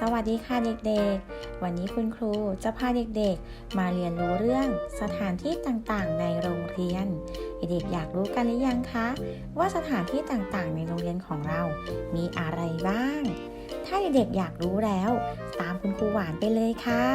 สวัสดีค่ะเด็กๆ วันนี้คุณครูจะพาเด็กๆ มาเรียนรู้เรื่องสถานที่ต่างๆ ในโรงเรียน เด็กๆ อยากรู้กันหรือยังคะ ว่าสถานที่ต่างๆ ในโรงเรียนของเรา มีอะไรบ้าง ถ้าเด็กๆ อยากรู้แล้ว ตามคุณครูหวานไปเลยค่ะ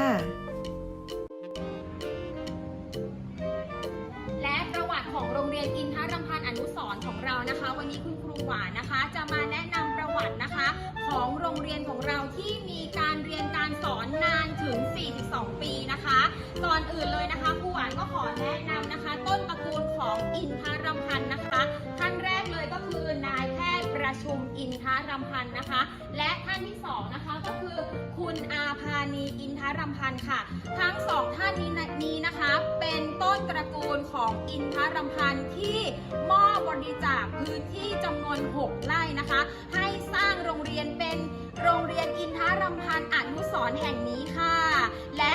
และประวัติของโรงเรียนอินทรำพันธ์อนุสรณ์ของเรานะคะ วันนี้คุณครูหวานนะคะ จะมาแนะนำประวัตินะคะ ของโรงเรียนของเราที่มีการเรียนการสอนนานถึง 42 ปีนะคะ ก่อนอื่นเลยนะคะครูหวานก็ขอแนะนำนะคะ ต้นตระกูลของอินทรำพันธ์นะคะท่านแรกเลยก็คือนายแพทย์ประชุมอินทรำพันธ์นะคะ และท่านที่สองนะคะก็คือคุณอาภานีอินทรำพันธ์ค่ะ ทั้งสองท่านนี้นะนี้นะคะ เป็นต้นตระกูลของอินทรำพันธ์ที่มอบบริจาคพื้นที่จำนวน 6 ไร่นะคะ ให้ สร้างโรงเรียนเป็นโรงเรียนอินทารำพันธ์อนุสรณ์แห่งนี้ค่ะ และ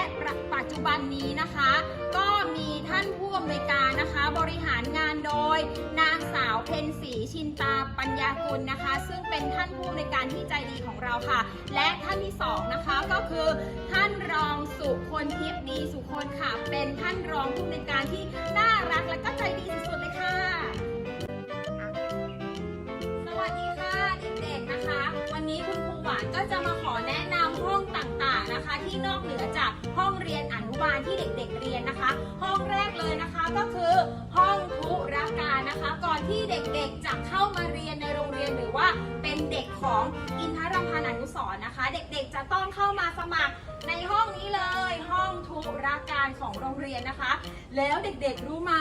ปัจจุบันนี้นะคะ ก็มีท่านผู้อำนวยการนะคะ บริหารงานโดย นางสาวเพ็ญศรีชินตาปัญญากุลนะคะ ซึ่งเป็นท่านผู้อำนวยการที่ใจดีของเราค่ะ และท่านที่สองนะคะก็คือท่านรองสุคนทิพย์ดีสุคนค่ะ เป็นท่านรองผู้อำนวยการที่น่ารักและก็ใจดีสุดๆเลยค่ะสวัสดี นี้คุณครูหวานก็จะมาขอแนะนำห้องต่างๆนะคะ ที่นอกเหนือจากห้องเรียนอนุบาลที่เด็กๆเรียนนะคะ ห้องแรกเลยนะคะก็คือห้องธุรการนะคะ ก่อนที่เด็กๆจะเข้ามาเรียนในโรงเรียนหรือว่า เป็นเด็กของอินทรำพันธ์อนุสรณ์นะคะ เด็กๆจะต้องเข้ามาสมัครในห้องนี้เลย ห้องธุรการของโรงเรียนนะคะ แล้วเด็กๆรู้ไหม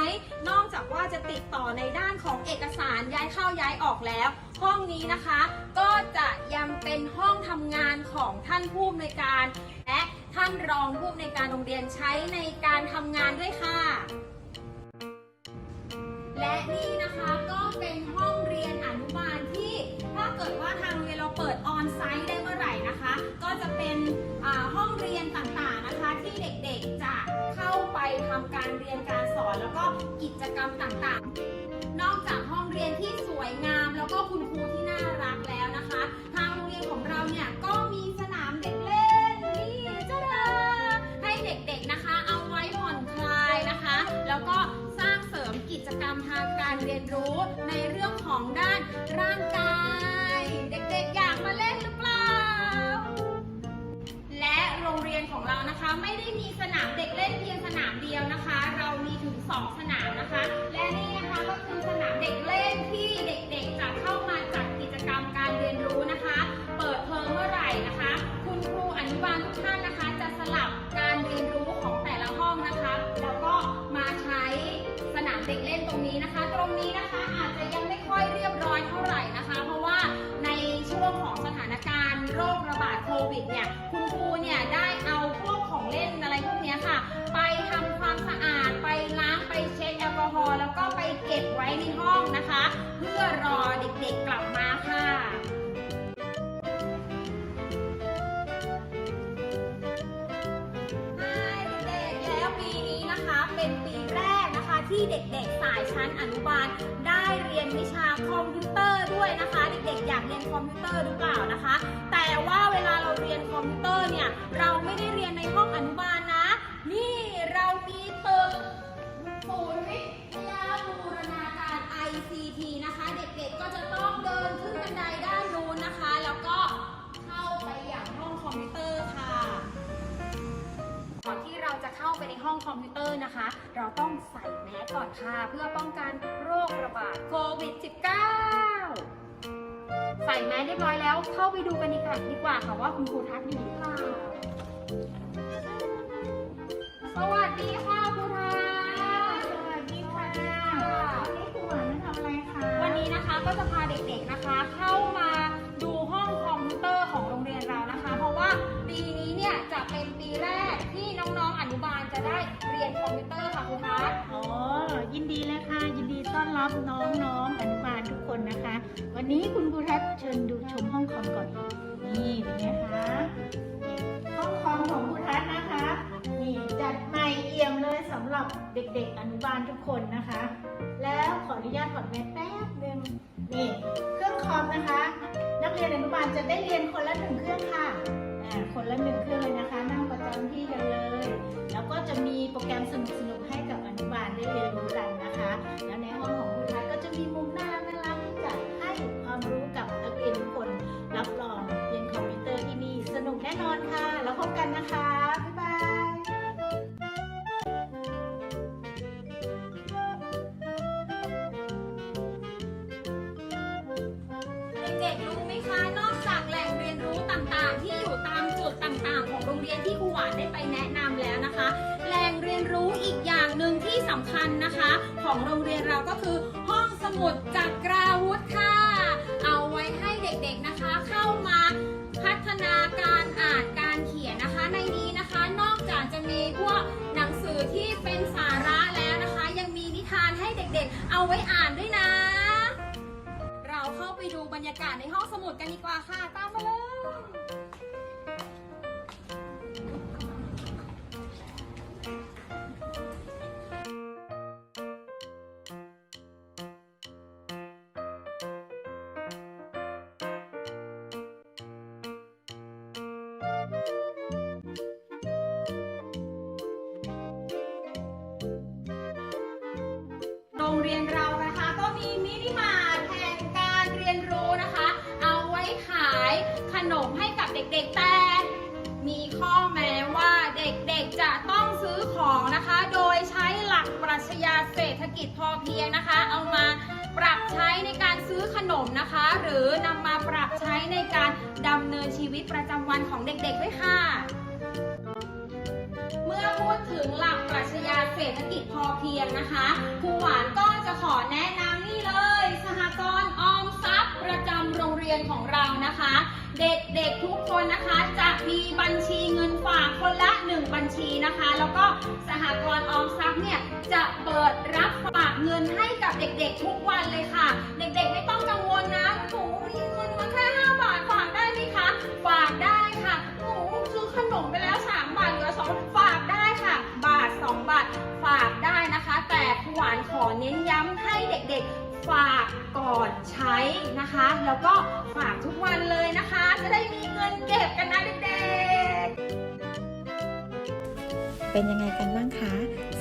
นอกจากว่าจะติดต่อในด้านของเอกสารย้ายเข้าย้ายออกแล้ว ห้องนี้นะคะ ก็จะยังเป็นห้องทำงานของท่านผู้อำนวยการ และท่านรองผู้อำนวยการโรงเรียนใช้ในการทำงานด้วยค่ะ และนี่นะคะก็เป็นห้องเรียนอนุบาลที่ เกิดว่าทางโรงเรียนเราเปิดออนไซต์ได้เมื่อไหร่นะคะ ก็จะเป็นห้องเรียนต่างๆนะคะ ที่เด็กๆจะเข้าไปทำการเรียนการสอนแล้วก็กิจกรรมต่างๆ นอกจากห้องเรียนที่สวยงาม แล้วก็คุณครูที่น่ารักแล้วนะคะ ทางโรงเรียนของเราเนี่ยก็มีสนามเด็กเล่นนี่จ้าดาให้เด็กๆนะคะ เอาไว้ผ่อนคลายนะคะ แล้วก็สร้างเสริมกิจกรรมทางการเรียนรู้ในเรื่องของด้านร่างกาย ไม่ได้มีสนามเด็กเล่นเพียงสนามเดียวนะคะ เรามีถึง 2 สนามนะคะ และนี่นะคะก็คือสนามเด็กเล่นที่เด็กๆจะเข้ามาจัดกิจกรรมการเรียนรู้นะคะ เปิดเทอมเมื่อไหร่นะคะ คุณครูอนุบาลทุกท่านนะคะ จะสลับการเรียนรู้ของแต่ละห้องนะคะ แล้วก็มาใช้สนามเด็กเล่นตรงนี้นะคะ ตรงนี้นะคะอาจจะยังไม่ค่อยเรียบร้อยเท่าไหร่นะคะ เพราะว่าในช่วงของสถานการณ์โรคระบาดโควิดเนี่ย อเด็กๆกลับมาค่ะเด็กๆแล้วปีนี้นะคะเป็นปีแรกนะคะที่เด็กๆสายชั้นอนุบาลได้เรียนวิชาคอมพิวเตอร์ด้วยนะคะ เด็กๆอยากเรียนคอมพิวเตอร์หรือเปล่านะคะ แต่ว่าเวลาเราเรียนคอมพิวเตอร์เนี่ยเราไม่ได้เรียนในห้องอนุบาล ก็จะต้องเดินขึ้นบันไดด้านนู้นนะคะ แล้วก็เข้าไปอย่างห้องคอมพิวเตอร์ค่ะ ก่อนที่เราจะเข้าไปในห้องคอมพิวเตอร์นะคะ เราต้องใส่แมสก่อนค่ะ เพื่อป้องกันโรคระบาดโควิด -19 ใส่แมสเรียบร้อยแล้ว เข้าไปดูกันดีกว่าดีกว่าค่ะว่าคุณครูทัศน์อยู่หรือเปล่าสวัสดี ก็จะพาเด็กๆนะคะ เข้ามาดูห้องคอมพิวเตอร์ของโรงเรียนเรานะคะ เพราะว่าปีนี้เนี่ยจะเป็นปีแรกที่น้องๆอนุบาลจะได้เรียนคอมพิวเตอร์ค่ะครูทัศน์อ๋อ ยินดีเลยค่ะ ยินดีต้อนรับน้องๆอนุบาลทุกคนนะคะ วันนี้คุณครูทัศน์เชิญดูชมห้องคอมก่อน นี่เป็นไงคะ ห้องคอมของครูทัศน์นะคะ นี่จัดใหม่เอี่ยมเลยสำหรับเด็กๆ อนุบาลทุกคนนะคะ แล้วขออนุญาตถอดแมส เครื่องคอมนะคะนักเรียนอนุบาลจะได้เรียนคนละหนึ่งเครื่องค่ะอ่าละหนึ่งเครื่องเลยนะ ของโรงเรียนเราก็คือ ห้องสมุดจักราวุธค่ะ เอาไว้ให้เด็กๆนะคะ เข้ามาพัฒนาการอ่านการเขียนนะคะ ในนี้นะคะ นอกจากจะมีพวกหนังสือที่เป็นสาระแล้วนะคะ ยังมีนิทานให้เด็กๆ เอาไว้อ่านด้วยนะ เราเข้าไปดูบรรยากาศในห้องสมุดกันดีกว่าค่ะ เด็กๆ แต่มีข้อแม้ว่าเด็กๆจะต้องซื้อของนะคะ โดยใช้หลักปรัชญาเศรษฐกิจพอเพียงนะคะ เอามาปรับใช้ในการซื้อขนมนะคะ หรือนำมาปรับใช้ในการดำเนินชีวิตประจำวันของเด็กๆด้วยค่ะ เมื่อพูดถึงหลักปรัชญาเศรษฐกิจพอเพียงนะคะครูหวานก็จะขอแนะนำนี่เลย สหกรณ์ออมทรัพย์ประจำโรงเรียนของเรานะคะ เด็กๆทุกคนนะคะจะมีบัญชีเงินฝากคนละ 1 บัญชีนะคะ แล้วก็สหกรณ์ออมทรัพย์เนี่ยจะเปิดรับฝากเงินให้กับเด็กๆทุกวันเลยค่ะ เด็กๆไม่ต้องกังวลนะหนู ก่อนใช้นะคะ แล้วก็ฝากทุกวันเลยนะคะ จะได้มีเงินเก็บกันนะเด็กๆ เป็นยังไงกันบ้างคะ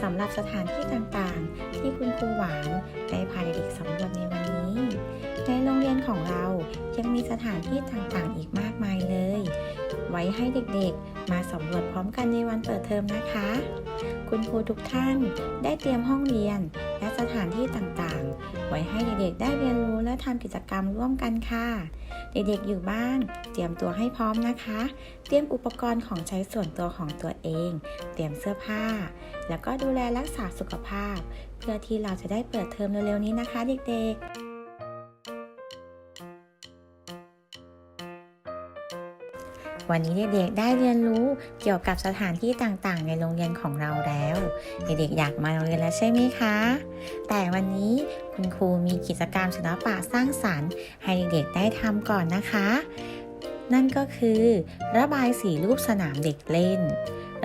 สำหรับสถานที่ต่างๆ ที่คุณครูหวานได้พาเด็กๆสำรวจในวันนี้ ในโรงเรียนของเรายังมีสถานที่ต่างๆ อีกมากมายเลย ไว้ให้เด็กๆ มาสำรวจพร้อมกันในวันเปิดเทอมนะคะ คุณครูทุกท่าน ได้เตรียมห้องเรียน และสถานที่ต่างๆ ไว้ให้เด็กๆ ได้เรียนรู้และทำกิจกรรมร่วมกันค่ะ เด็กๆอยู่บ้าน เตรียมตัวให้พร้อมนะคะ เตรียมอุปกรณ์ของใช้ส่วนตัวของตัวเอง เตรียมเสื้อผ้า แล้วก็ดูแลรักษาสุขภาพ เพื่อที่เราจะได้เปิดเทอมเร็วๆนี้นะคะ เด็กๆ วันนี้เด็กๆได้เรียนรู้เกี่ยวกับสถานที่ต่างๆ ในโรงเรียนของเราแล้ว เด็กๆอยากมาโรงเรียนแล้วใช่ไหมคะ แต่วันนี้คุณครูมีกิจกรรมศิลปะสร้างสรรค์ ให้เด็กๆได้ทำก่อนนะคะ นั่นก็คือ ระบายสีรูปสนามเด็กเล่น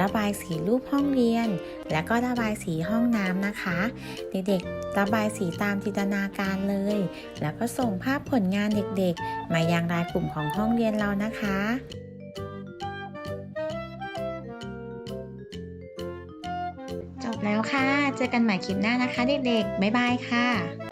ระบายสีรูปห้องเรียน และก็ระบายสีห้องน้ำนะคะ เด็กๆระบายสีตามจินตนาการเลย แล้วก็ส่งภาพผลงานเด็กๆ มายังรายกลุ่มของห้องเรียนเรานะคะ แล้วค่ะ เจอกันใหม่คลิปหน้านะคะเด็กๆ บ๊ายบายค่ะ